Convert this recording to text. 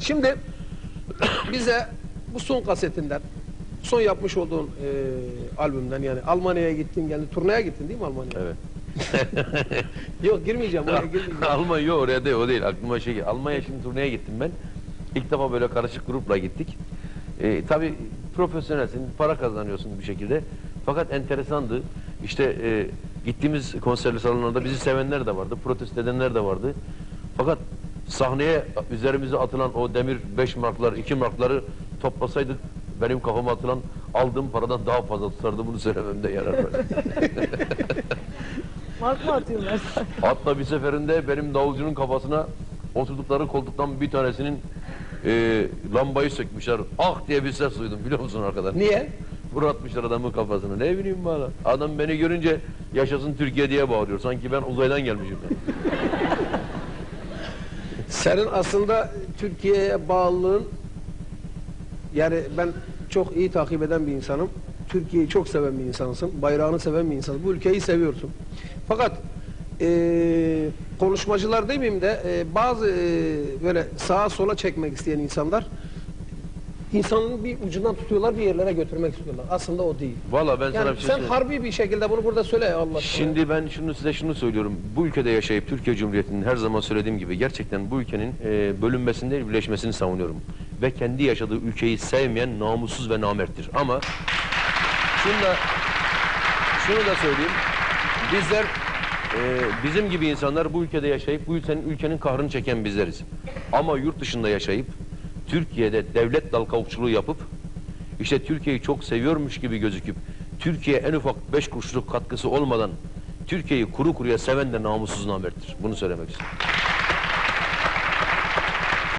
Şimdi bize bu son kasetinden, son yapmış olduğun e, albümden yani Almanya'ya gittin geldi, turneye gittin değil mi Almanya'ya? Evet. Yok girmeyeceğim oraya girmeyeceğim. Almanya yok oraya değil o değil aklıma şey. Almanya şimdi turneye gittim ben. İlk defa böyle karışık grupla gittik. Ee, tabii profesyonelsin, para kazanıyorsun bir şekilde. Fakat enteresandı. İşte e, gittiğimiz konserli salonlarda bizi sevenler de vardı, protesto edenler de vardı. Fakat sahneye üzerimize atılan o demir 5 marklar, 2 markları toplasaydık benim kafama atılan aldığım paradan daha fazla tutardı bunu söylememde yarar var. Mark mı atıyorlar? Hatta bir seferinde benim davulcunun kafasına oturdukları koltuktan bir tanesinin e, lambayı sökmüşler. Ah diye bir ses duydum biliyor musun arkadan? Niye? Vurlatmışlar adamın kafasını. Ne bileyim bana. Adam beni görünce yaşasın Türkiye diye bağırıyor. Sanki ben uzaydan gelmişim. Senin aslında Türkiye'ye bağlılığın yani ben çok iyi takip eden bir insanım. Türkiye'yi çok seven bir insansın. Bayrağını seven bir insansın. Bu ülkeyi seviyorsun. Fakat eee, konuşmacılar demeyeyim de eee, bazı eee, böyle sağa sola çekmek isteyen insanlar insanın bir ucundan tutuyorlar bir yerlere götürmek istiyorlar. Aslında o değil. Valla ben sana Yani bir şey sen söyleyeyim. harbi bir şekilde bunu burada söyle Allah aşkına. Şimdi ben şunu size şunu söylüyorum. Bu ülkede yaşayıp Türkiye Cumhuriyeti'nin her zaman söylediğim gibi gerçekten bu ülkenin e, bölünmesini değil birleşmesini savunuyorum. Ve kendi yaşadığı ülkeyi sevmeyen namussuz ve namerttir. Ama şunu da şunu da söyleyeyim. Bizler e, bizim gibi insanlar bu ülkede yaşayıp bu ülkenin, ülkenin kahrını çeken bizleriz. Ama yurt dışında yaşayıp Türkiye'de devlet dal kavukçuluğu yapıp işte Türkiye'yi çok seviyormuş gibi gözüküp Türkiye en ufak beş kuruşluk katkısı olmadan Türkiye'yi kuru kuruya seven de namussuz namerttir. Bunu söylemek istiyorum.